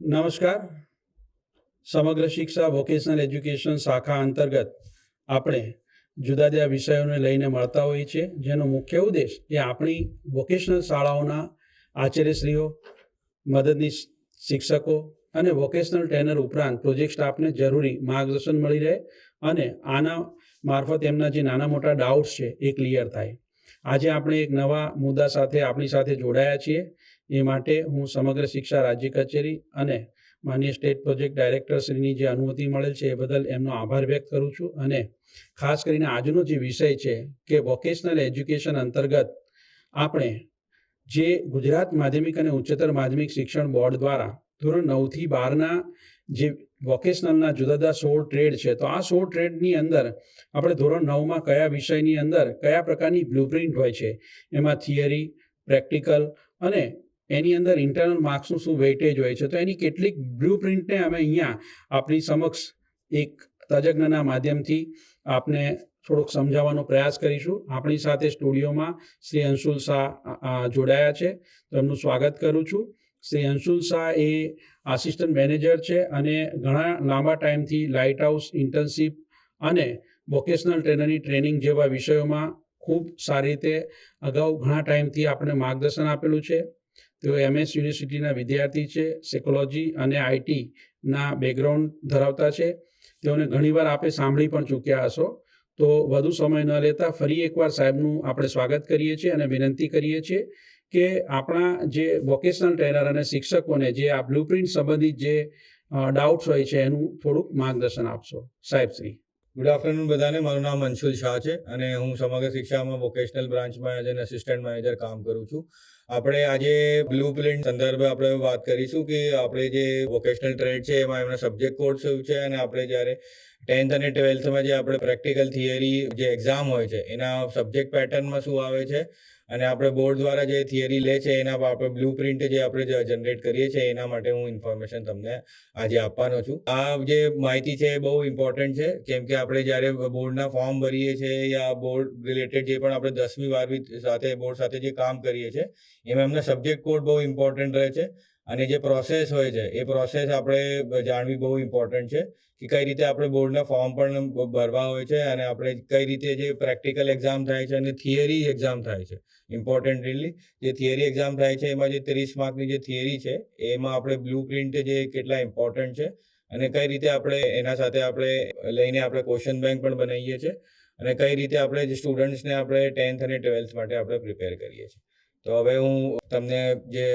નમસ્કાર. સમગ્ર શિક્ષા વોકેશનલ એજ્યુકેશન શાખા અંતર્ગત આપણે જુદા જુદા વિષયોને લઈને મળતા હોઈએ છીએ, જેનો મુખ્ય ઉદ્દેશ એ આપણી વોકેશનલ શાળાઓના આચાર્યશ્રીઓ, મદદનીશ શિક્ષકો અને વોકેશનલ ટ્રેનર ઉપરાંત પ્રોજેક્ટ સ્ટાફને જરૂરી માર્ગદર્શન મળી રહે અને આના મારફત એમના જે નાના મોટા ડાઉટ્સ છે એ ક્લિયર થાય. આજે આપણે એક નવા મુદ્દા સાથે આપણી સાથે જોડાયા છીએ. એ માટે હું સમગ્ર શિક્ષા રાજ્ય કચેરી અને માન્ય સ્ટેટ પ્રોજેક્ટ ડાયરેક્ટર શ્રીની જે અનુમતિ મળેલ છે એ બદલ એમનો આભાર વ્યક્ત કરું છું અને ખાસ કરીને આજનો જે વિષય છે કે વોકેશનલ એજ્યુકેશન અંતર્ગત આપણે જે ગુજરાત માધ્યમિક અને ઉચ્ચતર માધ્યમિક શિક્ષણ બોર્ડ દ્વારા ધોરણ નવથી બારના જે વોકેશનલના જુદા જુદા સોળ ટ્રેડ છે, તો આ સોળ ટ્રેડની અંદર આપણે ધોરણ નવમાં કયા વિષયની અંદર કયા પ્રકારની બ્લુપ્રિન્ટ હોય છે? એમાં થિયરી પ્રેક્ટિકલ અને એની અંદર ઇન્ટરનલ માર્ક્સનું શું વેઇટેજ હોય છે? તો એની કેટલીક બ્લુ પ્રિન્ટને અમે અહીંયા આપણી સમક્ષ એક તજજ્ઞના માધ્યમથી આપને થોડોક સમજાવવાનો પ્રયાસ કરીશું. આપણી સાથે સ્ટુડિયોમાં શ્રી અંશુલ શાહ જોડાયા છે. તો એમનું સ્વાગત કરું છું. શ્રી અંશુલ શાહ એ આસિસ્ટન્ટ મેનેજર છે અને ઘણા લાંબા ટાઈમથી લાઇટ હાઉસ ઇન્ટર્નશીપ અને વોકેશનલ ટ્રેનરની ટ્રેનિંગ જેવા વિષયોમાં ખૂબ સારી રીતે અગાઉ ઘણા ટાઈમથી આપણે માર્ગદર્શન આપેલું છે. તેઓ એમએસ યુનિવર્સિટીના વિદ્યાર્થી છે સાયકોલોજી અને આઈટીના બેકગ્રાઉન્ડ ધરાવતા છે. તેઓને ઘણીવાર આપે સાંભળી પણ ચૂક્યા હશો. તો વધુ સમય ન લેતા ફરી એકવાર સાહેબનું આપણે સ્વાગત કરીએ છીએ અને વિનંતી કરીએ છીએ કે આપણા જે વોકેશનલ ટ્રેનર અને શિક્ષકોને જે આ બ્લુપ્રિન્ટ સંબંધિત જે ડાઉટ્સ હોય છે એનું થોડુંક માર્ગદર્શન આપશો. સાહેબ શ્રી. ગુડ આફ્ટરનૂન બધાને. મારું નામ અંશુલ શાહ છે અને હું સમગ્ર શિક્ષામાં વોકેશનલ બ્રાન્ચમાં એઝ એન અસિસ્ટન્ટ મેનેજર કામ કરું છું. આપણે આજે બ્લુ પ્રિન્ટ સંદર્ભે આપણે વાત કરીશું કે આપણે જે વોકેશનલ ટ્રેડ છે, એમાં એમના સબ્જેક્ટ કોડ શું છે અને આપણે જ્યારે ટેન્થ અને ટ્વેલ્થમાં જે આપણે પ્રેક્ટિકલ થિયરી જે એક્ઝામ હોય છે, એના સબ્જેક્ટ પેટર્નમાં શું આવે છે અને આપણે બોર્ડ દ્વારા જે થિયરી લે છે, એના આપણે બ્લુ પ્રિન્ટ જે આપણે જનરેટ કરીએ છીએ, એના માટે હું ઇન્ફોર્મેશન તમને આજે આપવાનો છું. આ જે માહિતી છે એ બહુ ઇમ્પોર્ટન્ટ છે, કેમ કે આપણે જ્યારે બોર્ડના ફોર્મ ભરીએ છીએ યા બોર્ડ રિલેટેડ જે પણ આપણે દસમી બારમી સાથે બોર્ડ સાથે જે કામ કરીએ છીએ એમાં એમના સબ્જેક્ટ કોડ બહુ ઇમ્પોર્ટન્ટ રહે છે. અને જે પ્રોસેસ હોય છે, એ પ્રોસેસ આપણે જાણવી બહુ ઇમ્પોર્ટન્ટ છે કે કઈ રીતે આપણે બોર્ડના ફોર્મ પણ ભરવા હોય છે અને આપણે કઈ રીતે જે પ્રેક્ટિકલ એક્ઝામ થાય છે અને થિયરી એક્ઝામ થાય છે. ઇમ્પોર્ટન્ટલી જે થિયરી એક્ઝામ થાય છે, એમાં જે ત્રીસ માર્કની જે થિયરી છે, એમાં આપણે બ્લુ પ્રિન્ટ જે કેટલા ઇમ્પોર્ટન્ટ છે અને કઈ રીતે આપણે એના સાથે આપણે લઈને આપણે ક્વેશ્ચન બેંક પણ બનાવીએ છીએ અને કઈ રીતે આપણે સ્ટુડન્ટ્સને આપણે ટેન્થ અને ટ્વેલ્થ માટે આપણે પ્રિપેર કરીએ છીએ. તો હવે હું તમને જે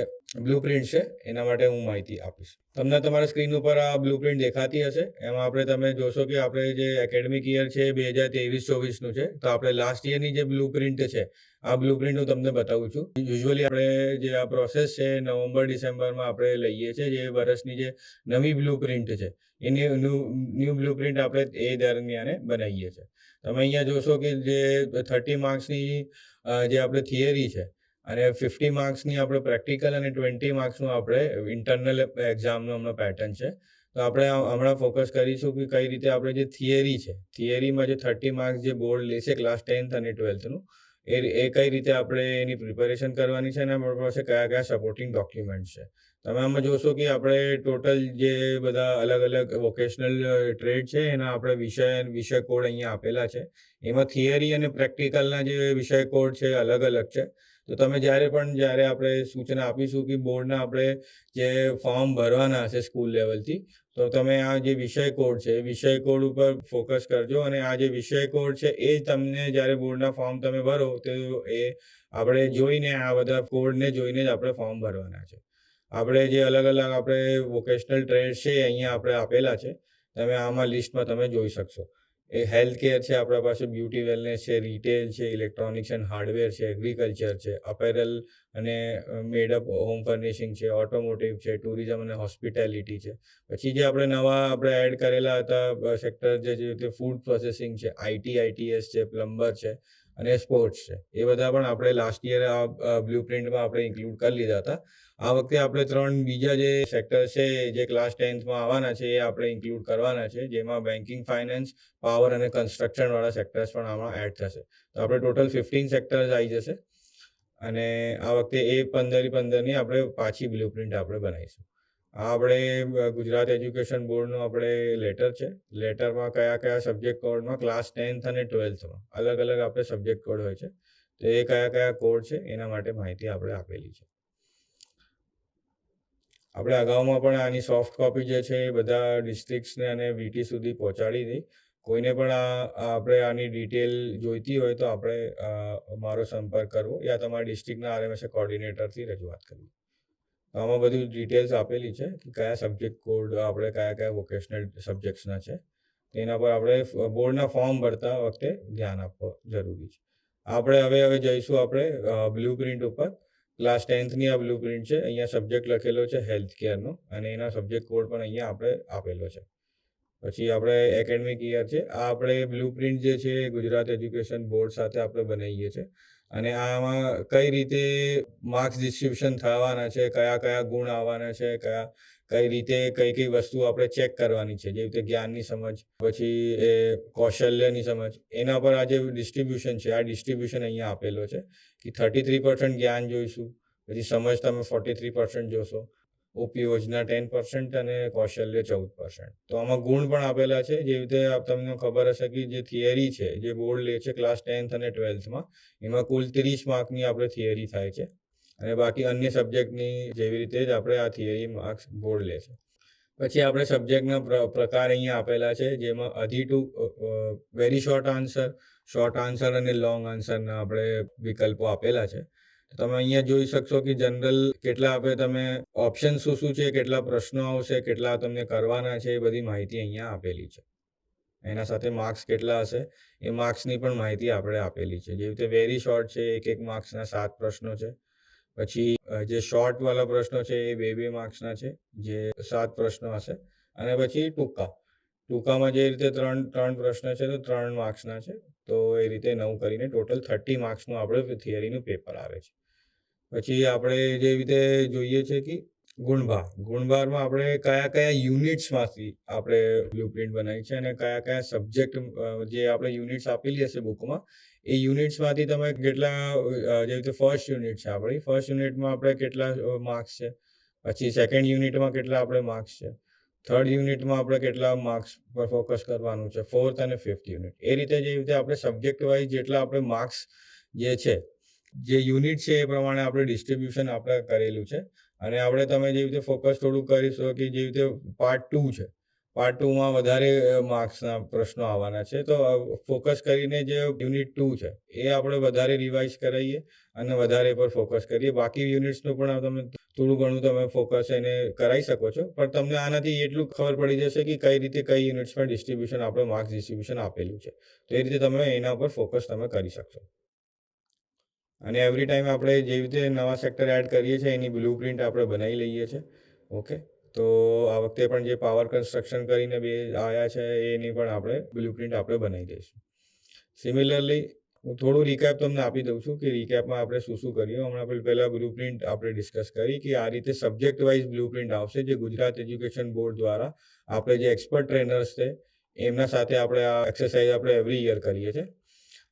બ્લુપ્રિન્ટ છે, એના માટે હું માહિતી આપીશ. તમને તમારા સ્ક્રીન ઉપર આ બ્લુ પ્રિન્ટ દેખાતી હશે. એમાં આપણે તમે જોશો કે આપણે જે એકેડમિક યર છે, બે હજાર ત્રેવીસ, ચોવીસનું છે. તો આપણે લાસ્ટ યરની જે બ્લુ પ્રિન્ટ છે, આ બ્લુ પ્રિન્ટ હું તમને બતાવું છું. યુઝ્યુઅલી આપણે જે આ પ્રોસેસ છે, નવેમ્બર, ડિસેમ્બરમાં આપણે લઈએ છીએ જે વર્ષની જે નવી બ્લુપ્રિન્ટ છે. એની ન્યૂ બ્લુ પ્રિન્ટ આપણે એ દરમિયાને બનાવીએ છીએ. તમે અહીંયા જોશો કે જે થર્ટી માર્ક્સની જે આપણે થિયરી છે અને ફિફ્ટી માર્ક્સની આપણે પ્રેક્ટિકલ અને ટ્વેન્ટી માર્ક્સનું આપણે ઇન્ટરનલ એક્ઝામનું હમણાં પેટર્ન છે. તો આપણે હમણાં ફોકસ કરીશું કે કઈ રીતે આપણે જે થિયરી છે થિયરીમાં જે થર્ટી માર્ક્સ જે બોર્ડ લેશે ક્લાસ ટેન્થ અને ટ્વેલ્થનું એ એ કઈ રીતે આપણે એની પ્રિપેરેશન કરવાની છે અને આપણી પાસે કયા કયા સપોર્ટિંગ ડોક્યુમેન્ટ છે. તમે આમાં જોશો કે આપણે ટોટલ જે બધા અલગ અલગ વોકેશનલ ટ્રેડ છે, એના આપણે વિષય વિષય કોડ અહીંયા આપેલા છે. એમાં થિયરી અને પ્રેક્ટિકલના જે વિષય કોડ છે અલગ અલગ છે. તો તમે જ્યારે પણ જ્યારે આપણે સૂચના આપીશું કે બોર્ડના આપણે જે ફોર્મ ભરવાના હશે સ્કૂલ લેવલથી, તો તમે આ જે વિષય કોડ છે વિષય કોડ ઉપર ફોકસ કરજો અને આ જે વિષય કોડ છે, એ તમને જ્યારે બોર્ડના ફોર્મ તમે ભરો, તો એ આપણે જોઈને આ બધા કોડને જોઈને જ આપણે ફોર્મ ભરવાના છે. આપણે જે અલગ અલગ આપણે વોકેશનલ ટ્રેડ છે અહીંયા આપણે આપેલા છે, તમે આમાં લિસ્ટમાં તમે જોઈ શકશો. એ હેલ્થ કેર છે, આપણા પાસે બ્યુટી વેલનેસ છે રિટેલ છે ઇલેક્ટ્રોનિક્સ એન્ડ હાર્ડવેર છે એગ્રીકલ્ચર છે અપેરલ અને મેડઅપ હોમ ફર્નિશિંગ છે ઓટોમોટિવ છે ટુરિઝમ અને હોસ્પિટાલિટી છે. પછી જે આપણે નવા આપણે એડ કરેલા હતા સેક્ટર જે રીતે ફૂડ પ્રોસેસિંગ છે આઈટી આઈટીએસ છે પ્લમ્બર છે. અને સ્પોર્ટ્સ છે. એ બધા પણ આપણે લાસ્ટ યર આ બ્લુ આપણે ઇન્ક્લુડ કરી લીધા હતા. આ વખતે આપણે ત્રણ બીજા જે સેક્ટર છે, જે ક્લાસ ટેન્થમાં આવવાના છે, એ આપણે ઇન્ક્લુડ કરવાના છે. જેમાં બેન્કિંગ ફાઇનાન્સ પાવર અને કન્સ્ટ્રક્શન વાળા સેક્ટર્સ પણ આમાં એડ થશે. તો આપણે ટોટલ ફિફ્ટીન સેક્ટર્સ આવી જશે. અને આ વખતે એ પંદર પંદરની આપણે પાછી બ્લુ પ્રિન્ટ આપણે બનાવીશું. આપણે ગુજરાત એજ્યુકેશન બોર્ડનું આપણે લેટર છે. લેટરમાં કયા કયા સબ્જેક્ટ કોડમાં ક્લાસ ટેન્થ અને ટ્વેલ્થમાં અલગ અલગ આપણે સબ્જેક્ટ કોડ હોય છે. તો એ કયા કયા કોડ છે એના માટે માહિતી આપણે આપેલી છે. આપણે અગાઉમાં પણ આની સોફ્ટ કોપી જે છે એ બધા ડિસ્ટ્રિક્ટ્સને અને વીટી સુધી પહોંચાડી હતી કોઈને પણ આ આપણે આની ડિટેલ જોઈતી હોય તો આપણે મારો સંપર્ક કરવો યા તમારા ડિસ્ટ્રિક્ટના આરએમએસ કોર્ડિનેટરથી રજૂઆત કરવી. આમાં બધી ડિટેલ્સ આપેલી છે કે કયા સબ્જેક્ટ કોડ આપણે કયા કયા વોકેશનલ સબ્જેક્ટ્સના છે. તેના પર આપણે બોર્ડના ફોર્મ ભરતા વખતે ધ્યાન આપવું જરૂરી છે. આપણે હવે હવે જઈશું આપણે બ્લુ પ્રિન્ટ ઉપર. ક્લાસ ટેન્થની આ બ્લુ પ્રિન્ટ છે. અહીંયા સબ્જેક્ટ લખેલો છે હેલ્થ કેરનો અને એના સબ્જેક્ટ કોડ પણ અહીંયા આપણે આપેલો છે. પછી આપણે એકેડમિક યર છે. આ આપણે બ્લુ પ્રિન્ટ જે છે ગુજરાત એજ્યુકેશન બોર્ડ સાથે આપણે બનાવીએ છીએ. અને આમાં કઈ રીતે માર્ક્સ ડિસ્ટ્રીબ્યુશન થવાના છે, કયા કયા ગુણ આવવાના છે, કયા, કઈ રીતે કઈ કઈ વસ્તુ આપણે ચેક કરવાની છે, જેવી રીતે જ્ઞાનની સમજ, પછી એ કૌશલ્યની સમજ, એના પર આ જે ડિસ્ટ્રીબ્યુશન છે, આ ડિસ્ટ્રીબ્યુશન અહીંયા આપેલો છે, કે થર્ટી થ્રી પર્સન્ટ જ્ઞાન જોઈશું, પછી સમજ તમે ફોર્ટી થ્રી પર્સન્ટ જોશો ઓપી યોજના ટેન પર્સન્ટ અને કૌશલ્ય ચૌદ પર્સન્ટ તો આમાં ગુણ પણ આપેલા છે. જેવી રીતે તમને ખબર હશે કે જે થિયરી છે, જે બોર્ડ લે છે ક્લાસ ટેન્થ અને ટ્વેલ્થમાં એમાં કુલ ત્રીસ માર્કની આપણે થિયરી થાય છે. અને બાકી અન્ય સબ્જેક્ટની જેવી રીતે જ આપણે આ થિયરી માર્ક્સ બોર્ડ લે છે. પછી આપણે સબ્જેક્ટના પ્ર- પ્રકાર અહીંયા આપેલા છે, જેમાં અધી two very short answer short answer અને લોંગ આન્સરના આપણે વિકલ્પો આપેલા છે. તમે અહીંયા જોઈ શકશો કે જનરલ કેટલા આપણે તમે ઓપ્શન શું શું છે, કેટલા પ્રશ્નો આવશે, કેટલા તમને કરવાના છે, એ બધી માહિતી અહીંયા આપેલી છે. એના સાથે માર્ક્સ કેટલા હશે, એ માર્ક્સની પણ માહિતી આપણે આપેલી છે. જેવી રીતે વેરી શોર્ટ છે, એક એક માર્ક્સના સાત પ્રશ્નો છે. પછી જે શોર્ટ વાળા પ્રશ્નો છે, એ બે બે માર્ક્સના છે, જે સાત પ્રશ્નો હશે. અને પછી ટૂંકા. ટૂંકામાં જે રીતે ત્રણ ત્રણ પ્રશ્ન છે, તો ત્રણ માર્ક્સના છે. તો એ રીતે નવ કરીને ટોટલ થર્ટી માર્ક્સનું આપણે થિયરીનું પેપર આવે છે. પછી આપણે જે રીતે જોઈએ છે કે ગુણભાર. ગુણભારમાં આપણે કયા કયા યુનિટ્સમાંથી આપણે બ્લુપ્રિન્ટ બનાવી છે અને કયા કયા સબ્જેક્ટ જે આપણે યુનિટ્સ આપેલી હશે બુકમાં, એ યુનિટ્સમાંથી તમે કેટલા જે રીતે ફર્સ્ટ યુનિટ છે આપણી. ફર્સ્ટ યુનિટમાં આપણે કેટલા માર્ક્સ છે? પછી સેકન્ડ યુનિટમાં કેટલા આપણે માર્ક્સ છે? થર્ડ યુનિટમાં આપણે કેટલા માર્ક્સ પર ફોકસ કરવાનું છે? ફોર્થ અને ફિફ્થ યુનિટ એ રીતે જે રીતે આપણે સબ્જેક્ટ વાઇઝ જેટલા આપણે માર્ક્સ જે છે જે યુનિટ છે એ પ્રમાણે આપણે ડિસ્ટ્રીબ્યુશન આપણે કરેલું છે. અને આપણે તમે જેવી રીતે ફોકસ થોડું કરીશું કે જેવી રીતે પાર્ટ ટુ છે. પાર્ટ ટુમાં વધારે માર્ક્સના પ્રશ્નો આવવાના છે. તો ફોકસ કરીને જે યુનિટ ટુ છે, એ આપણે વધારે રિવાઇઝ કરાવીએ અને વધારે પર ફોકસ કરીએ. બાકી યુનિટ્સનું પણ તમે થોડું ઘણું તમે ફોકસ એને કરાવી શકો છો. પણ તમને આનાથી એટલું ખબર પડી જશે કે કઈ રીતે કઈ યુનિટ્સમાં ડિસ્ટ્રીબ્યુશન આપણે માર્ક્સ ડિસ્ટ્રીબ્યુશન આપેલું છે. તો એ રીતે તમે એના પર ફોકસ તમે કરી શકશો. અને એવરી ટાઈમ આપણે જેવી રીતે નવા સેક્ટર એડ કરીએ છીએ, એની બ્લુ પ્રિન્ટ આપણે બનાવી લઈએ છીએ. ઓકે તો આ વખતે પણ જે પાવર કન્સ્ટ્રક્શન કરીને બે આવ્યા છે, એની પણ આપણે બ્લુ પ્રિન્ટ આપણે બનાવી દઈશું. સિમિલરલી હું થોડું રિકેપ તમને આપી દઉં છું કે રિકેપમાં આપણે શું શું કર્યું. હમણાં આપણે પહેલાં બ્લુ પ્રિન્ટ આપણે ડિસ્કસ કરી કે આ રીતે સબ્જેક્ટ વાઇઝ બ્લુ પ્રિન્ટ આવશે જે ગુજરાત એજ્યુકેશન બોર્ડ દ્વારા આપણે જે એક્સપર્ટ ટ્રેનર્સ છે, એમના સાથે આપણે આ એક્સરસાઇઝ આપણે એવરી યર કરીએ છીએ.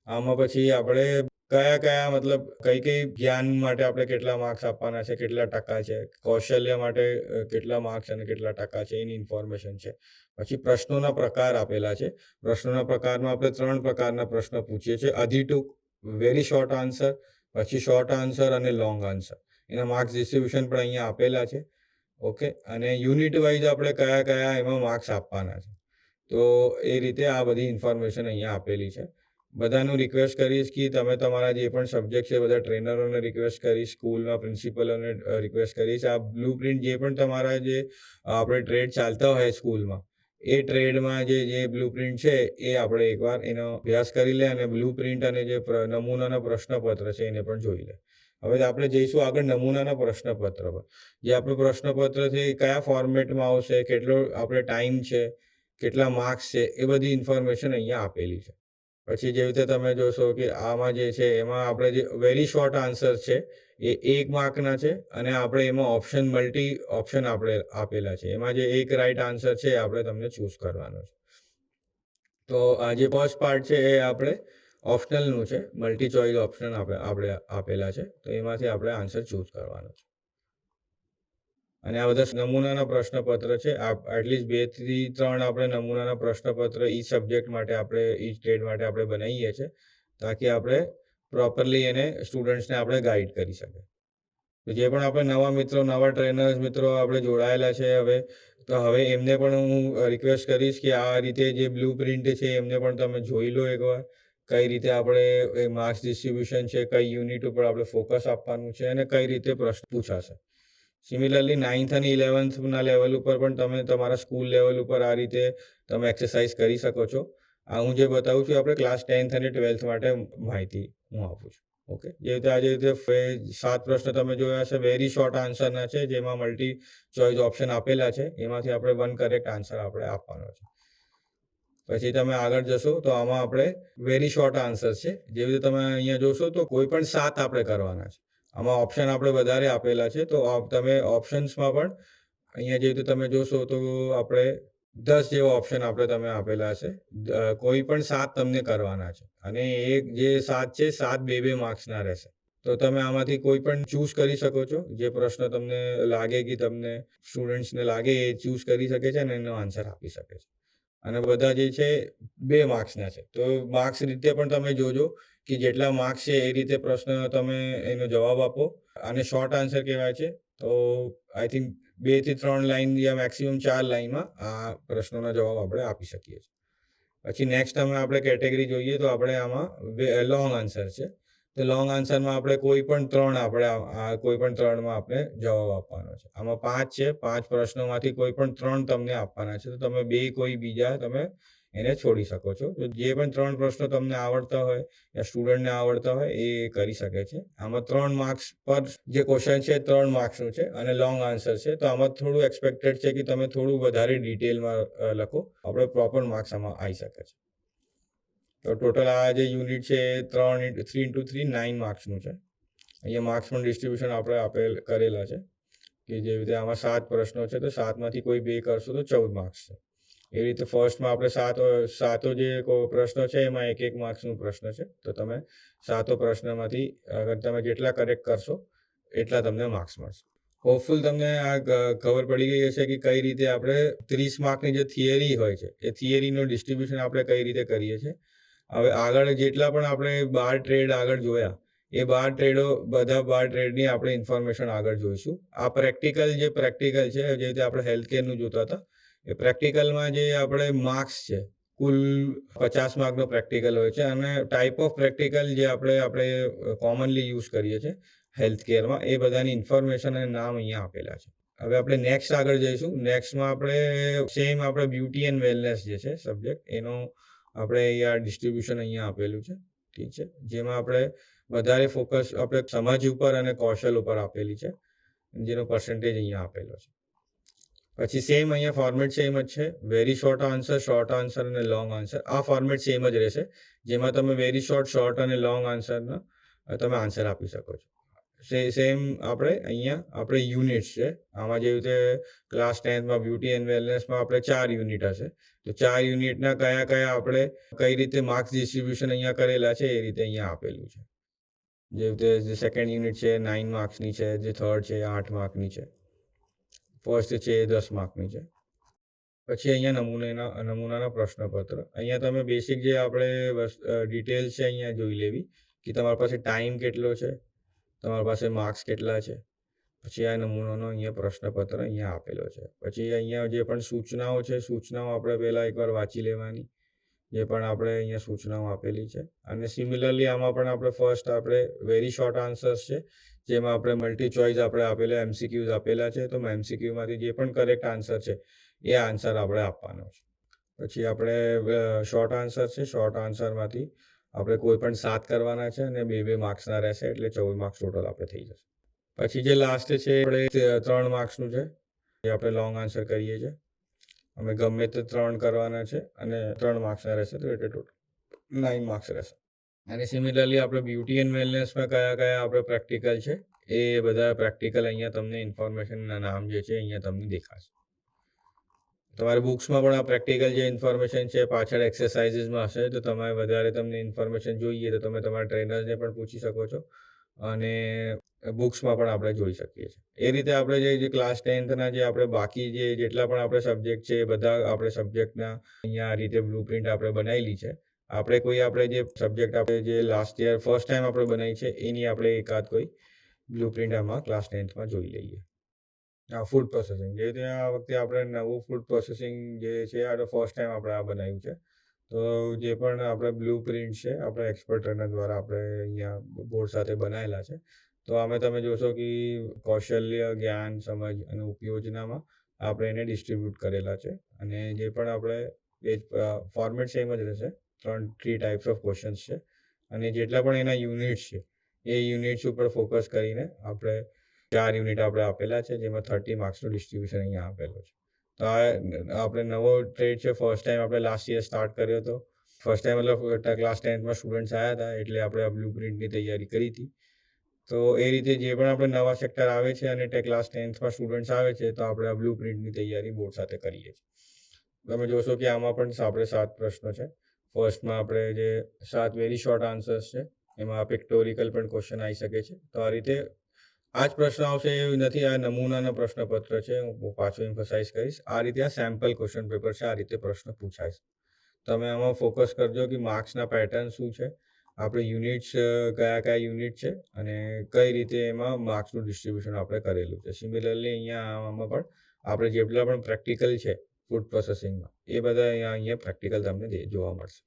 આમાં પછી આપણે કયા કયા મતલબ કઈ કઈ જ્ઞાન માટે આપણે કેટલા માર્ક્સ આપવાના છે, કેટલા ટકા છે, કૌશલ્ય માટે કેટલા માર્ક્સ અને કેટલા ટકા છે એની ઇન્ફોર્મેશન છે. પછી પ્રશ્નોના પ્રકાર આપેલા છે. પ્રશ્નોના પ્રકારમાં આપણે ત્રણ પ્રકારના પ્રશ્ન પૂછીએ છીએ. અધી ટૂંક વેરી શોર્ટ આન્સર પછી શોર્ટ આન્સર અને લોંગ આન્સર એના માર્ક્સ ડિસ્ટ્રીબ્યુશન પણ અહીંયા આપેલા છે. ઓકે? અને યુનિટ વાઇઝ આપણે કયા કયા એમાં માર્ક્સ આપવાના છે. તો એ રીતે આ બધી ઇન્ફોર્મેશન અહીંયા આપેલી છે. બધાનું રિક્વેસ્ટ કરીશ કે તમે તમારા જે પણ સબ્જેક્ટ છે, બધા ટ્રેનરોને રિક્વેસ્ટ કરીશ સ્કૂલના પ્રિન્સિપલોને રિક્વેસ્ટ કરીશ. આ બ્લુ પ્રિન્ટ જે પણ તમારા જે આપણે ટ્રેડ ચાલતા હોય સ્કૂલમાં એ ટ્રેડમાં જે જે બ્લુ પ્રિન્ટ છે, એ આપણે એકવાર એનો અભ્યાસ કરી લે અને બ્લુ પ્રિન્ટ અને જે નમૂનાના પ્રશ્નપત્ર છે, એને પણ જોઈ લે. હવે આપણે જઈશું આગળ નમૂનાના પ્રશ્નપત્ર પર. જે આપણું પ્રશ્નપત્ર છે, એ કયા ફોર્મેટમાં આવશે, કેટલો આપણે ટાઈમ છે, કેટલા માર્ક્સ છે, એ બધી ઇન્ફોર્મેશન અહીંયા આપેલી છે. પછી જેવી રીતે તમે જોશો કે આમાં જે છે, એમાં આપણે જે વેરી શોર્ટ આન્સર છે, એ એક માર્કના છે અને આપણે એમાં ઓપ્શન મલ્ટી ઓપ્શન આપણે આપેલા છે. એમાં જે એક રાઈટ આન્સર છે આપણે તમને ચૂઝ કરવાનો છે. તો આ જે ફર્સ્ટ પાર્ટ છે, એ આપણે ઓપ્શનલનું છે. મલ્ટી ચોઇસ ઓપ્શન આપણે આપણે આપેલા છે. તો એમાંથી આપણે આન્સર ચૂઝ કરવાનો છે. અને આ બધા નમૂનાના પ્રશ્નપત્ર છે. એટલીસ્ટ બેથી ત્રણ આપણે નમૂનાના પ્રશ્નપત્ર ઈ સબ્જેક્ટ માટે આપણે, ઈ ટ્રેડ માટે આપણે બનાવીએ છીએ તાકી આપણે પ્રોપરલી એને સ્ટુડન્ટ્સને આપણે ગાઈડ કરી શકીએ. તો જે પણ આપણે નવા મિત્રો, નવા ટ્રેનર્સ મિત્રો આપણે જોડાયેલા છે હવે, તો હવે એમને પણ હું રિક્વેસ્ટ કરીશ કે આ રીતે જે બ્લુ પ્રિન્ટ છે એમને પણ તમે જોઈ લો એકવાર, કઈ રીતે આપણે માર્ક્સ ડિસ્ટ્રીબ્યુશન છે, કઈ યુનિટ ઉપર આપણે ફોકસ આપવાનું છે અને કઈ રીતે પ્રશ્ન પૂછાશે. સિમિલરલી નાઇન્થ અને ઇલેવન્થના લેવલ ઉપર પણ તમે તમારા સ્કૂલ લેવલ ઉપર આ રીતે તમે એક્સરસાઇઝ કરી શકો છો. આ હું જે બતાવું છું આપણે ક્લાસ ટેન્થ અને ટ્વેલ્થ માટે માહિતી હું આપું છું. ઓકે જે રીતે આજે રીતે સાત પ્રશ્ન તમે જોયા છે વેરી શોર્ટ આન્સરના છે, જેમાં મલ્ટી ચોઇસ ઓપ્શન આપેલા છે. એમાંથી આપણે વન કરેક્ટ આન્સર આપણે આપવાનો છે. પછી તમે આગળ જશો તો આમાં આપણે વેરી શોર્ટ આન્સર છે. જેવી રીતે તમે અહીંયા જોશો તો કોઈ પણ સાત આપણે કરવાના છે. આમાં ઓપ્શન આપણે વધારે આપેલા છે. તો તમે ઓપ્શન્સમાં પણ અહીંયા જેવી રીતે તમે જોશો તો આપણે દસ જેવા ઓપ્શન આપણે તમે આપેલા છે. કોઈ પણ સાત તમને કરવાના છે. અને એક જે સાત છે, સાત બે બે માર્ક્સના રહેશે. તો તમે આમાંથી કોઈ પણ ચૂઝ કરી શકો છો. જે પ્રશ્ન તમને લાગે કે તમને સ્ટુડન્ટ્સને લાગે એ ચૂઝ કરી શકે છે અને એનો આન્સર આપી શકે છે. અને બધા જે છે, બે માર્ક્સના છે. તો માર્ક્સ રીતે પણ તમે જોજો કે જેટલા માર્ક્સ છે, એ રીતે પ્રશ્ન તમે એનો જવાબ આપો. અને શોર્ટ આન્સર કહેવાય છે. તો આઈ થિંક બેથી ત્રણ લાઈન યા મેક્સિમમ ચાર લાઈનમાં આ પ્રશ્નોના જવાબ આપણે આપી શકીએ છીએ. પછી નેક્સ્ટ અમે આપણે કેટેગરી જોઈએ તો આપણે આમાં લોંગ આન્સર છે. તો લોંગ આન્સરમાં આપણે કોઈ પણ ત્રણ આપણે કોઈ પણ ત્રણમાં આપણે જવાબ આપવાનો છે. આમાં પાંચ છે. પાંચ પ્રશ્નોમાંથી કોઈ પણ ત્રણ તમને આપવાના છે. તો તમે બે કોઈ બીજા તમે એને છોડી શકો છો. તો જે પણ ત્રણ પ્રશ્નો તમને આવડતા હોય યા સ્ટુડન્ટને આવડતા હોય એ કરી શકે છે. આમાં ત્રણ માર્ક્સ પર જે ક્વેશ્ચન છે ત્રણ માર્ક્સનું છે અને લોંગ આન્સર છે. તો આમાં થોડું એક્સપેક્ટેડ છે કે તમે થોડું વધારે ડિટેલમાં લખો. આપણે પ્રોપર માર્ક્સ આમાં આવી શકે છે. તો ટોટલ આ જે યુનિટ છે, ત્રણ થ્રી ઇન્ટુ થ્રી નાઇન માર્ક્સનું છે. અહીંયા માર્ક્સ પણ ડિસ્ટ્રીબ્યુશન આપણે આપેલ, કરેલા છે કે જેવી રીતે આમાં સાત પ્રશ્નો છે, તો સાતમાંથી કોઈ બે કરશો તો ચૌદ માર્ક્સ છે. એ રીતે ફર્સ્ટમાં આપણે સાત, સાતો જે પ્રશ્નો છે, એમાં એક એક માર્ક્સનું પ્રશ્ન છે. તો તમે સાતો પ્રશ્નમાંથી અગર તમે જેટલા કરેક્ટ કરશો, એટલા તમને માર્ક્સ મળશે. હોપફુલ તમને આ ખબર પડી ગઈ હશે કે કઈ રીતે આપણે ત્રીસ માર્કની જે થિયરી હોય છે, એ થિયરીનું ડિસ્ટ્રીબ્યુશન આપણે કઈ રીતે કરીએ છીએ? હવે આગળ જેટલા પણ આપણે બાર ટ્રેડ આગળ જોયા, એ બાર ટ્રેડો બધા બાર ટ્રેડની આપણે ઇન્ફોર્મેશન આગળ જોઈશું. આ પ્રેક્ટિકલ જે પ્રેક્ટિકલ છે, જે રીતે આપણે હેલ્થ કેરનું જોતા હતા, એ પ્રેક્ટિકલમાં જે આપણે માર્ક્સ છે, કુલ પચાસ માર્કનો પ્રેક્ટિકલ હોય છે અને ટાઈપ ઓફ પ્રેક્ટિકલ જે આપણે આપણે કોમનલી યુઝ કરીએ છીએ હેલ્થ કેરમાં એ બધાની ઇન્ફોર્મેશન અને નામ અહીંયા આપેલા છે. હવે આપણે નેક્સ્ટ આગળ જઈશું. નેક્સ્ટમાં આપણે સેમ આપણે બ્યુટી એન્ડ વેલનેસ જે છે સબ્જેક્ટ એનો આપણે અહીંયા ડિસ્ટ્રીબ્યુશન અહીંયા આપેલું છે. ઠીક છે? જેમાં આપણે વધારે ફોકસ આપણે સમાજ ઉપર અને કૌશલ ઉપર આપેલી છે. જેનો પર્સન્ટેજ અહીંયા આપેલો છે. પછી સેમ અહીંયા ફોર્મેટ સેમ જ છે. Very short answer short answer અને લોંગ આન્સર આ ફોર્મેટ સેમ જ રહેશે. જેમાં તમે વેરી શોર્ટ શોર્ટ અને લોંગ આન્સરના તમે આન્સર આપી શકો છો. સેમ આપણે અહીંયા, આપણે યુનિટ્સ છે. આમાં જેવી રીતે ક્લાસ ટેન્થમાં બ્યુટી એન્ડ વેલનેસમાં આપણે ચાર યુનિટ હશે. તો ચાર યુનિટના કયા કયા આપણે કઈ રીતે માર્ક્સ ડિસ્ટ્રીબ્યુશન અહીંયા કરેલા છે એ રીતે અહીંયા આપેલું છે. જેવી રીતે જે સેકન્ડ યુનિટ છે નાઇન માર્ક્સની છે, જે થર્ડ છે, આઠ માર્કની છે. ફર્સ્ટ છે એ દસ માર્કની છે. પછી અહીંયા નમૂનાના નમૂનાના પ્રશ્નપત્ર. અહીંયા તમે બેસિક જે આપણે ડિટેલ છે અહીંયા જોઈ લેવી, કે તમારી પાસે ટાઈમ કેટલો છે તમારી પાસે માર્ક્સ કેટલા છે? પછી આ નમૂનાનો અહીંયા પ્રશ્નપત્ર અહીંયા આપેલો છે. પછી અહીંયા જે પણ સૂચનાઓ છે, સૂચનાઓ આપણે પહેલાં એકવાર વાંચી લેવાની. જે પણ આપણે અહીંયા સૂચનાઓ આપેલી છે. અને સિમિલરલી આમાં પણ આપણે ફર્સ્ટ આપણે વેરી શોર્ટ આન્સર્સ છે, જેમાં આપણે મલ્ટી ચોઇસ આપણે આપેલા એમસીક્યુઝ આપેલા છે. તો એમસીક્યુમાંથી જે પણ કરેક્ટ આન્સર છે, એ આન્સર આપણે આપવાનો છે. પછી આપણે શોર્ટ આન્સર છે. શોર્ટ આન્સરમાંથી આપણે કોઈ પણ સાત કરવાના છે અને બે બે માર્ક્સના રહેશે એટલે ચૌદ માર્ક્સ ટોટલ આપણે થઈ જશે. પછી જે લાસ્ટ છે, આપણે ત્રણ માર્ક્સનું છે, એ આપણે લોંગ આન્સર કરીએ છીએ. અમે ગમે તે ત્રણ કરવાના છે અને ત્રણ માર્ક્સના રહેશે તો એટલે ટોટલ નાઇન માર્ક્સ રહેશે. અને સિમિલરલી આપણે બ્યુટી એન્ડ વેલનેસમાં કયા કયા આપણે પ્રેક્ટિકલ છે, એ બધા પ્રેક્ટિકલ અહીંયા તમને ઇન્ફોર્મેશનના નામ જે છે અહીંયા તમને દેખાશે. તમારે બુક્સમાં પણ આ પ્રેક્ટિકલ જે ઇન્ફોર્મેશન છે, પાછળ એક્સરસાઇઝીસમાં હશે, તો તમારે વધારે તમને ઇન્ફોર્મેશન જોઈએ, તો તમે તમારા ટ્રેનર્સને પણ પૂછી શકો છો. અને બુક્સમાં પણ આપણે જોઈ શકીએ છીએ. એ રીતે આપણે જે ક્લાસ ટેન્થના જે આપણે બાકી જે, જેટલા પણ આપણે સબ્જેક્ટ છે, એ બધા આપણે સબ્જેક્ટના અહીંયા આ રીતે બ્લુ પ્રિન્ટ આપણે બનાવેલી છે. આપણે કોઈ આપણે જે સબ્જેક્ટ આપણે જે લાસ્ટ યર ફર્સ્ટ ટાઈમ આપણે બનાવી છે, એની આપણે એકાદ કોઈ બ્લુ પ્રિન્ટ આમાં ક્લાસ ટેન્થમાં જોઈ લઈએ. ફૂડ પ્રોસેસિંગ જે રીતે આ વખતે આપણે નવું ફૂડ પ્રોસેસિંગ જે છે, આ ફર્સ્ટ ટાઈમ આપણે આ બનાવ્યું છે. તો જે પણ આપણે બ્લુ પ્રિન્ટ છે, આપણે એક્સપર્ટ ટ્રેનર દ્વારા આપણે અહીંયા બોર્ડ સાથે બનાવેલા છે. તો અમે તમે જોશો કે કૌશલ્ય, જ્ઞાન, સમજ અને ઉપયોજનામાં આપણે એને ડિસ્ટ્રીબ્યુટ કરેલા છે. અને જે પણ આપણે એ ફોર્મેટ સેમ જ રહેશે. ત્રણ થ્રી ટાઈપ્સ ઓફ ક્વેશ્ચન્સ છે. અને જેટલા પણ એના યુનિટ્સ છે, એ યુનિટ્સ ઉપર ફોકસ કરીને આપણે ચાર યુનિટ આપણે આપેલા છે, જેમાં થર્ટી માર્ક્સનું ડિસ્ટ્રીબ્યુશન અહીંયા આપેલો છે. તો આ આપણે નવો ટ્રેડ છે ફર્સ્ટ ટાઈમ આપણે લાસ્ટ યર સ્ટાર્ટ કર્યો હતો. ફર્સ્ટ ટાઈમ મતલબ ક્લાસ ટેન્થમાં સ્ટુડન્ટ્સ આવ્યા હતા, એટલે આપણે આ બ્લુ પ્રિન્ટની તૈયારી કરી હતી. તો એ રીતે જે પણ આપણે નવા સેક્ટર આવે છે અને તે ક્લાસ ટેન્થમાં સ્ટુડન્ટ્સ આવે છે, તો આપણે આ બ્લુ પ્રિન્ટની તૈયારી બોર્ડ સાથે કરીએ છીએ. તમે જોશો કે આમાં પણ આપણે સાત પ્રશ્નો છે. ફર્સ્ટમાં આપણે જે સાત વેરી શોર્ટ આન્સર્સ છે, એમાં પિક્ટોરિકલ પણ ક્વેશ્ચન આવી શકે છે. તો આ રીતે આ જ પ્રશ્ન આવશે એવું નથી, આ નમૂનાના પ્રશ્નપત્ર છે, હું પાછું એમ્ફસાઇઝ કરીશ. આ રીતે આ સેમ્પલ ક્વેશ્ચન પેપર છે, આ રીતે પ્રશ્ન પૂછાય છે. તમે આમાં ફોકસ કરજો કે માર્ક્સના પેટર્ન શું છે, આપણે યુનિટ્સ કયા કયા યુનિટ છે અને કઈ રીતે એમાં માર્ક્સનું ડિસ્ટ્રીબ્યુશન આપણે કરેલું છે. સિમિલરલી અહીંયા આમાં પણ આપણે જેટલા પણ પ્રેક્ટિકલ છે ફૂડ પ્રોસેસિંગમાં એ બધા અહીંયા અહીંયા પ્રેક્ટિકલ તમને જોવા મળશે.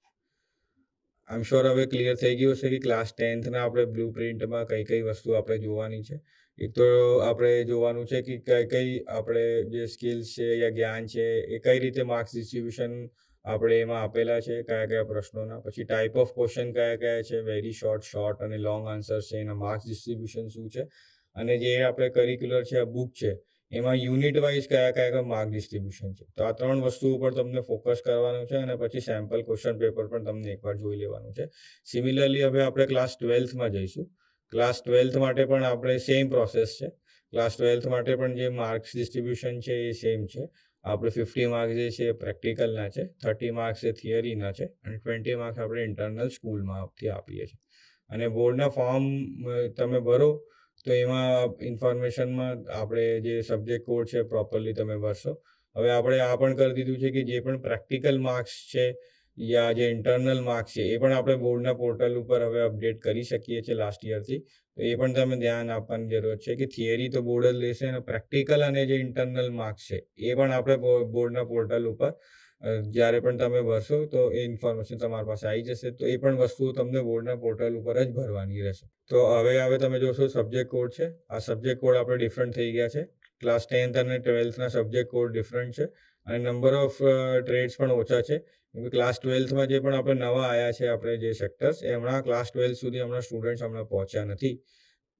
આઈ શ્યોર હવે ક્લિયર થઈ ગયું છે કે ક્લાસ ટેન્થના આપણે બ્લુ પ્રિન્ટમાં કઈ કઈ વસ્તુ આપણે જોવાની છે. એક તો આપણે જોવાનું છે કે કઈ કઈ આપણે જે સ્કિલ્સ છે યા જ્ઞાન છે એ કઈ રીતે માર્ક્સ ડિસ્ટ્રીબ્યુશન આપણે એમાં આપેલા છે, કયા કયા પ્રશ્નોના. પછી ટાઈપ ઓફ ક્વેશ્ચન કયા કયા છે વેરી શોર્ટ શોર્ટ અને લોંગ આન્સર છે, એના માર્ક્સ ડિસ્ટ્રીબ્યુશન શું છે. અને જે આપણે કરિક્યુલર છે, આ બુક છે એમાં યુનિટ વાઇઝ કયા કયા કયા માર્ક ડિસ્ટ્રીબ્યુશન છે? તો આ ત્રણ વસ્તુ ઉપર તમને ફોકસ કરવાનું છે અને પછી સેમ્પલ ક્વેશ્ચન પેપર પણ તમને એકવાર જોઈ લેવાનું છે. સિમિલરલી હવે આપણે ક્લાસ ટ્વેલ્થમાં જઈશું. ક્લાસ ટ્વેલ્થ માટે પણ આપણે સેમ પ્રોસેસ છે. ક્લાસ ટ્વેલ્થ માટે પણ જે માર્ક્સ ડિસ્ટ્રીબ્યુશન છે એ સેમ છે. આપણે ફિફ્ટી માર્ક્સ જે છે એ પ્રેક્ટિકલના છે થર્ટી માર્ક્સ એ થિયરીના છે અને ટ્વેન્ટી માર્ક્સ આપણે ઇન્ટરનલ સ્કૂલમાંથી આપીએ છીએ. અને બોર્ડના ફોર્મ તમે ભરો તો એમાં ઇન્ફોર્મેશનમાં આપણે જે સબ્જેક્ટ કોડ છે પ્રોપરલી તમે ભરશો. હવે આપણે આ પણ કરી દીધું છે કે જે પણ પ્રેક્ટિકલ માર્ક્સ છે યા જે ઇન્ટરનલ માર્ક્સ છે એ પણ આપણે બોર્ડના પોર્ટલ ઉપર હવે અપડેટ કરી શકીએ છીએ લાસ્ટ યરથી તો એ પણ તમે ધ્યાન આપવાની જરૂર છે કે થિયરી તો બોર્ડ જ લેશે અને પ્રેક્ટિકલ અને જે ઇન્ટરનલ માર્ક્સ છે એ પણ આપણે બોર્ડના પોર્ટલ ઉપર જ્યારે પણ તમે ભરશો તો એ ઇન્ફોર્મેશન તમારી પાસે આવી જશે. તો એ પણ વસ્તુઓ તમને બોર્ડના પોર્ટલ ઉપર જ ભરવાની રહેશે. તો હવે હવે તમે જોશો સબ્જેક્ટ કોડ છે. આ સબ્જેક્ટ કોડ આપણે ડિફરન્ટ થઈ ગયા છે. ક્લાસ ટેન્થ અને ટ્વેલ્થના સબ્જેક્ટ કોડ ડિફરન્ટ છે. અને નંબર ઓફ ટ્રેડ્સ પણ ઓછા છે. ક્લાસ ટ્વેલ્થમાં જે પણ આપણે નવા આવ્યા છે આપણે જે સેક્ટર્સ, એમના ક્લાસ ટ્વેલ્થ સુધી હમણાં સ્ટુડન્ટ્સ હમણાં પહોંચ્યા નથી.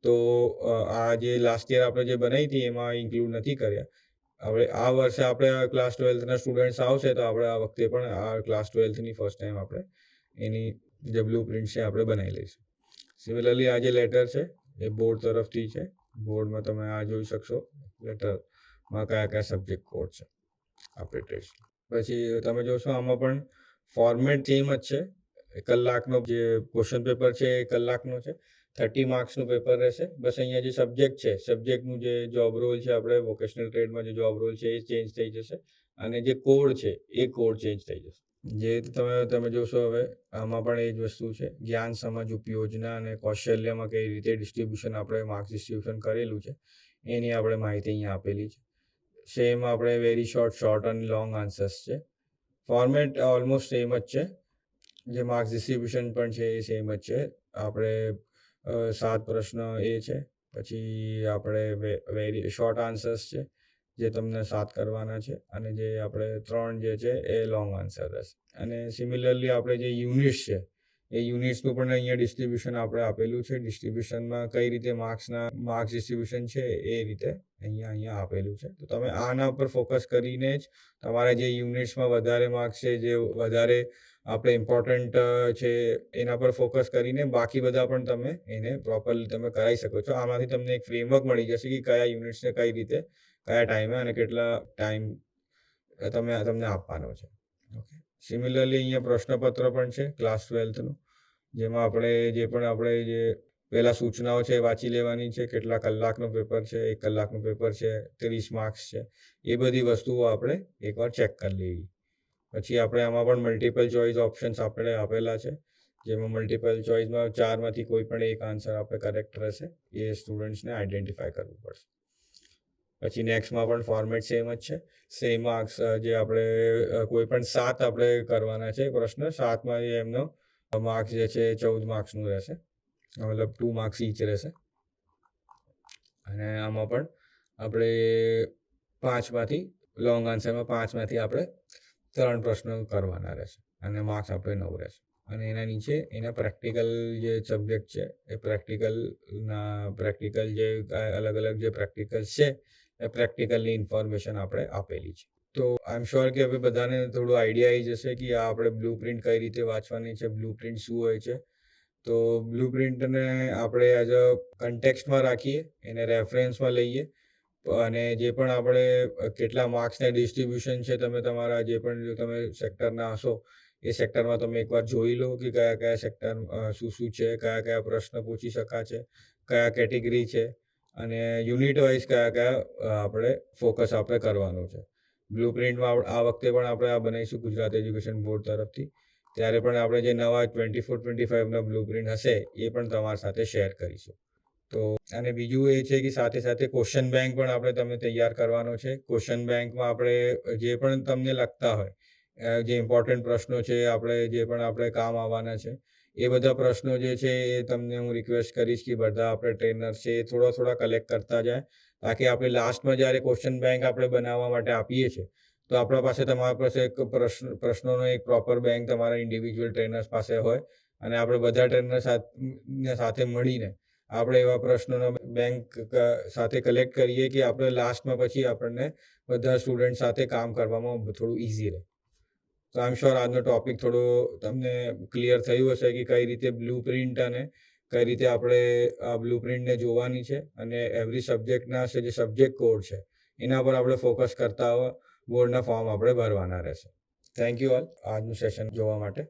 તો આ જે લાસ્ટ યર આપણે જે બનાવી હતી એમાં ઇન્ક્લુડ નથી કર્યા. હવે આ વર્ષે આપણે ક્લાસ ટ્વેલ્થના સ્ટુડન્ટ્સ આવશે તો આપણે આ વખતે પણ આ ક્લાસ ટ્વેલ્થની ફર્સ્ટ ટાઈમ આપણે એની જે બ્લુ પ્રિન્ટ છે આપણે બનાવી લઈશું. સિમિલરલી આ જે લેટર છે, એ બોર્ડ તરફથી છે. બોર્ડમાં તમે આ જોઈ શકશો લેટરમાં કયા કયા સબ્જેક્ટ કોડ છે. આપણે ટેસ્ટ પછી તમે જોશો, આમાં પણ ફોર્મેટ સેમ જ છે. કલાકનો જે ક્વેશ્ચન પેપર છે, એ કલાકનો છે. થર્ટી માર્ક્સનું પેપર રહેશે. બસ અહીંયા જે સબ્જેક્ટ છે, સબ્જેક્ટનું જે જોબ રોલ છે, આપણે વોકેશનલ ટ્રેડમાં જે જોબ રોલ છે, એ ચેન્જ થઈ જશે. અને જે કોડ છે, એ કોડ ચેન્જ થઈ જશે. જે તમે તમે જોશો હવે, આમાં પણ એ જ વસ્તુ છે. જ્ઞાન, સમજ, ઉપયોજના અને કૌશલ્યમાં કઈ રીતે ડિસ્ટ્રીબ્યુશન આપણે માર્ક્સ ડિસ્ટ્રીબ્યુશન કરેલું છે, એની આપણે માહિતી અહીંયા આપેલી છે. સેમ આપણે વેરી શોર્ટ શોર્ટ અને લોંગ આન્સર્સ છે. ફોર્મેટ ઓલમોસ્ટ સેમ જ છે. જે માર્ક્સ ડિસ્ટ્રીબ્યુશન પણ છે, એ સેમ જ છે. આપણે સાત પ્રશ્ન એ છે. પછી આપણે વેરી, શોર્ટ આન્સર્સ છે, જે તમને સાત કરવાના છે. અને જે આપણે ત્રણ જે છે એ લોંગ આન્સર હશે અને સિમિલરલી આપણે જે યુનિટ્સ છે, એ યુનિટ્સનું પણ અહીંયા ડિસ્ટ્રીબ્યુશન આપણે આપેલું છે. ડિસ્ટ્રીબ્યુશનમાં કઈ રીતે માર્ક્સના, માર્ક્સ ડિસ્ટ્રીબ્યુશન છે એ રીતે અહીંયા અહીંયા આપેલું છે. તો તમે આના ઉપર ફોકસ કરીને જ તમારા જે યુનિટ્સમાં વધારે માર્ક્સ છે, જે વધારે આપણે ઇમ્પોર્ટન્ટ છે, એના પર ફોકસ કરીને બાકી બધા પણ તમે એને પ્રોપરલી તમે કરાવી શકો છો. આમાંથી તમને એક ફ્રેમવર્ક મળી જશે કે કયા યુનિટ્સને કઈ રીતે, કયા ટાઈમે અને કેટલા ટાઈમ તમે, તમને આપવાનો છે. ઓકે સિમિલરલી અહીંયા પ્રશ્નપત્ર પણ છે ક્લાસ ટ્વેલ્થનું જેમાં આપણે જે પણ આપણે જે પહેલાં સૂચનાઓ છે વાંચી લેવાની છે, કેટલા કલાકનું પેપર છે, એક કલાકનું પેપર છે, ત્રીસ માર્ક્સ છે, એ બધી વસ્તુઓ આપણે એકવાર ચેક કરી લેવી. પછી આપણે આમાં પણ મલ્ટિપલ ચોઇસ ઓપ્શન્સ આપણે આપેલા છે. જેમાં મલ્ટિપલ ચોઇસમાં ચારમાંથી કોઈ પણ એક આન્સર આપણે કરેક્ટ રહેશે. એ સ્ટુડન્ટ્સને આઈડેન્ટિફાય કરવું પડશે. પછી નેક્સ્ટમાં પણ ફોર્મેટ સેમ જ છે. સેમ માર્ક્સ જે આપણે કોઈ પણ સાત આપણે કરવાના છે પ્રશ્ન, સાતમાં એમનો માર્ક્સ જે છે ચૌદ માર્ક્સનું રહેશે. મતલબ ટુ માર્ક્સ ઈચ રહેશે. અને આમાં પણ આપણે પાંચમાંથી લોંગ આન્સરમાં પાંચમાંથી આપણે ત્રણ પ્રશ્નો કરવાના રહેશે અને માર્ક્સ આપણે નવ રહેશે. અને એના નીચે એના પ્રેક્ટિકલ જે સબ્જેક્ટ છે, એ પ્રેક્ટિકલના પ્રેક્ટિકલ જે અલગ અલગ જે પ્રેક્ટિકલ છે, એ પ્રેક્ટિકલની ઇન્ફોર્મેશન આપણે આપેલી છે. તો આઈ એમ શ્યોર કે હવે બધાને થોડું આઈડિયા આવી જશે કે આ આપણે બ્લુ પ્રિન્ટ કઈ રીતે વાંચવાની છે બ્લુ પ્રિન્ટ શું હોય છે. તો બ્લુ પ્રિન્ટને આપણે એઝ અ કન્ટેક્સમાં રાખીએ, એને રેફરન્સમાં લઈએ. અને જે પણ આપણે કેટલા માર્ક્સને ડિસ્ટ્રીબ્યુશન છે, તમે તમારા જે પણ, જો તમે સેક્ટરના હશો, એ સેક્ટરમાં તમે એકવાર જોઈ લો કે કયા કયા સેક્ટર શું શું છે, કયા કયા પ્રશ્ન પૂછી શકા છે કયા કેટેગરી છે, અને યુનિટ વાઇઝ કયા કયા આપણે ફોકસ આપણે કરવાનું છે. બ્લુ પ્રિન્ટમાં આ વખતે પણ આપણે આ બનાવીશું ગુજરાત એજ્યુકેશન બોર્ડ તરફથી. ત્યારે પણ આપણે જે નવા ટ્વેન્ટી ફોર, ટ્વેન્ટી ફાઇવના બ્લુ પ્રિન્ટ હશે, એ પણ તમારી સાથે શેર કરીશું. તો અને બીજું એ છે કે સાથે સાથે ક્વેશ્ચન બેંક પણ આપણે તમને તૈયાર કરવાનો છે. ક્વેશ્ચન બેંકમાં આપણે જે પણ તમને લગતા હોય જે ઇમ્પોર્ટન્ટ પ્રશ્નો છે, આપણે જે પણ આપણે કામ આવવાના છે, એ બધા પ્રશ્નો જે છે એ તમને હું રિક્વેસ્ટ કરીશ કે બધા આપણે ટ્રેનર છે એ થોડા થોડા કલેક્ટ કરતા જાય તાકી આપણે લાસ્ટમાં જ્યારે ક્વેશ્ચન બેંક આપણે બનાવવા માટે આપીએ છીએ, તો આપણા પાસે તમારા પાસે એક પ્રશ્ન, પ્રશ્નોનો એક પ્રોપર બેંક તમારા ઇન્ડિવિજ્યુઅલ ટ્રેનર્સ પાસે હોય અને આપણે બધા ટ્રેનર સાથે મળીને આપણે એવા પ્રશ્નોનો બેંક સાથે કલેક્ટ કરીએ કે આપણે લાસ્ટમાં પછી આપણને બધા સ્ટુડન્ટ સાથે કામ કરવામાં થોડું ઇઝી રહે. તો આઈ શ્યોર આજનો ટોપિક થોડો તમને ક્લિયર થયું હશે કે કઈ રીતે બ્લુ પ્રિન્ટ અને કઈ રીતે આપણે આ બ્લુ પ્રિન્ટને જોવાની છે અને એવરી સબ્જેક્ટના જે સબ્જેક્ટ કોડ છે, એના પર આપણે ફોકસ કરતા બોર્ડના ફોર્મ આપણે ભરવાના રહેશે. થેન્ક યુ ઓલ આજનું સેશન જોવા માટે.